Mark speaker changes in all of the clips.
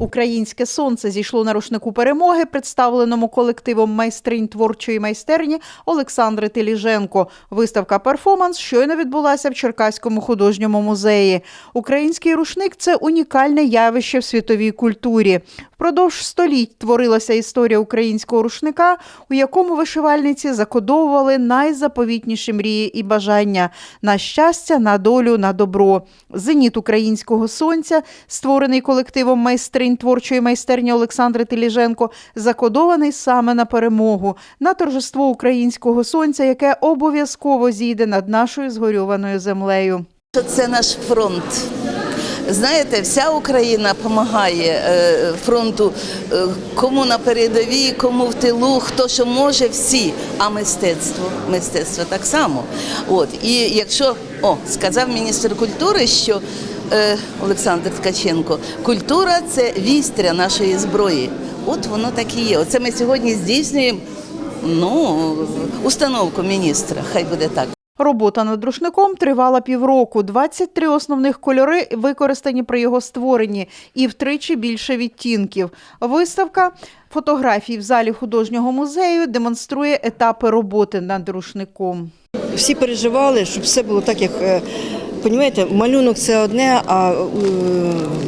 Speaker 1: Українське сонце зійшло на рушнику перемоги, представленому колективом майстринь творчої майстерні Олександри Теліженко. Виставка перформанс щойно відбулася в Черкаському художньому музеї. Український рушник це унікальне явище в світовій культурі. Впродовж століть творилася історія українського рушника, у якому вишивальниці закодовували найзаповітніші мрії і бажання на щастя, на долю, на добро. Зеніт українського сонця, створений колективом майстринь творчої майстерні Олександри Теліженко, закодований саме на перемогу, на торжество українського сонця, яке обов'язково зійде над нашою згорюваною землею.
Speaker 2: це наш фронт. Знаєте, вся Україна допомагає е, фронту, е, кому на передовій, кому в тилу, хто що може, всі. А мистецтво, мистецтво так само. От і якщо о, сказав міністр культури, що е, Олександр Ткаченко, культура це вістря нашої зброї. От воно так і є. Оце ми сьогодні здійснюємо ну, установку міністра. Хай буде так.
Speaker 1: Робота над рушником тривала півроку. 23 основних кольори використані при його створенні і втричі більше відтінків. Виставка фотографій в залі художнього музею демонструє етапи роботи над рушником.
Speaker 3: Всі переживали, щоб все було так, як е, понімаєте, малюнок це одне, а е,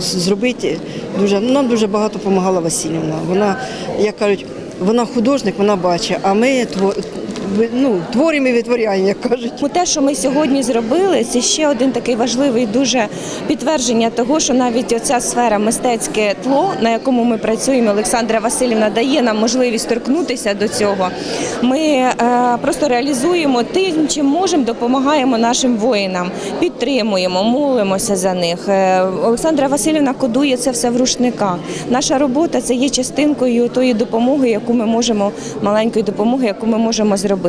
Speaker 3: зробити дуже ну, нам дуже багато допомагала Васильівна. Вона, як кажуть, вона художник, вона бачить, а ми ну, творимо і витворяємо, як кажуть.
Speaker 4: Те, що ми сьогодні зробили, це ще один такий важливий дуже підтвердження того, що навіть оця сфера мистецьке тло, на якому ми працюємо, Олександра Васильівна дає нам можливість торкнутися до цього. Ми е, просто реалізуємо тим, чим можемо, допомагаємо нашим воїнам, підтримуємо, молимося за них. Е, Олександра Васильівна кодує це все в рушниках. Наша робота це є частинкою тої допомоги, яку ми можемо маленької допомоги, яку ми можемо зробити.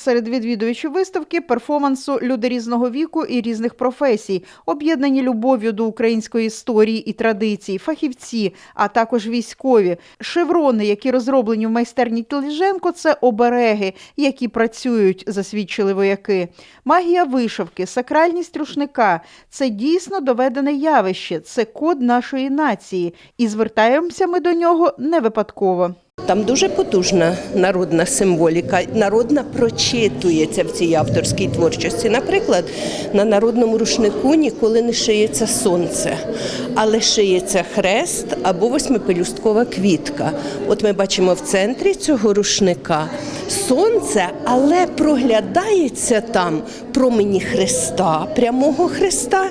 Speaker 1: Серед відвідувачів виставки перформансу люди різного віку і різних професій, об'єднані любов'ю до української історії і традицій, фахівці, а також військові. Шеврони, які розроблені в майстерні Тіліженко, це обереги, які працюють, засвідчили вояки. Магія вишивки, сакральність рушника це дійсно доведене явище, це код нашої нації, і звертаємося ми до нього не випадково.
Speaker 5: Там дуже потужна народна символіка, народна прочитується в цій авторській творчості. Наприклад, на народному рушнику ніколи не шиється сонце, але шиється хрест або восьмипелюсткова квітка. От ми бачимо в центрі цього рушника сонце, але проглядається там промені хреста, прямого хреста,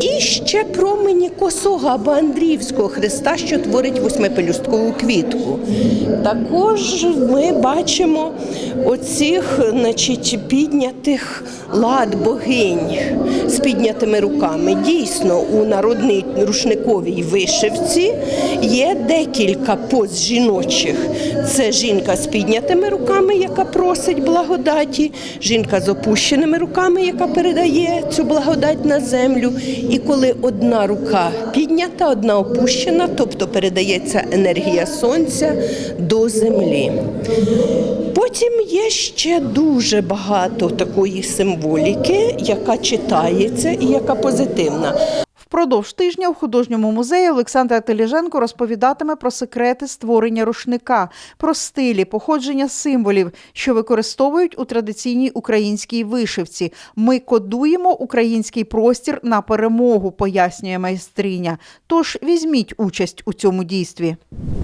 Speaker 5: і ще промені косого або Андріївського хреста, що творить восьмипелюсткову квітку. Також ми бачимо оцих значить, піднятих лад богинь з піднятими руками. Дійсно, у народній рушниковій вишивці є декілька поз жіночих. Це жінка з піднятими руками, яка просить благодаті, жінка з опущеними руками, яка передає цю благодать на землю. І коли одна рука піднята, одна опущена, тобто передається енергія сонця до землі. Потім є ще дуже багато такої символіки, яка читається і яка позитивна.
Speaker 1: Впродовж тижня в художньому музеї Олександра Теліженко розповідатиме про секрети створення рушника, про стилі, походження символів, що використовують у традиційній українській вишивці. Ми кодуємо український простір на перемогу, пояснює майстриня. Тож візьміть участь у цьому дійстві.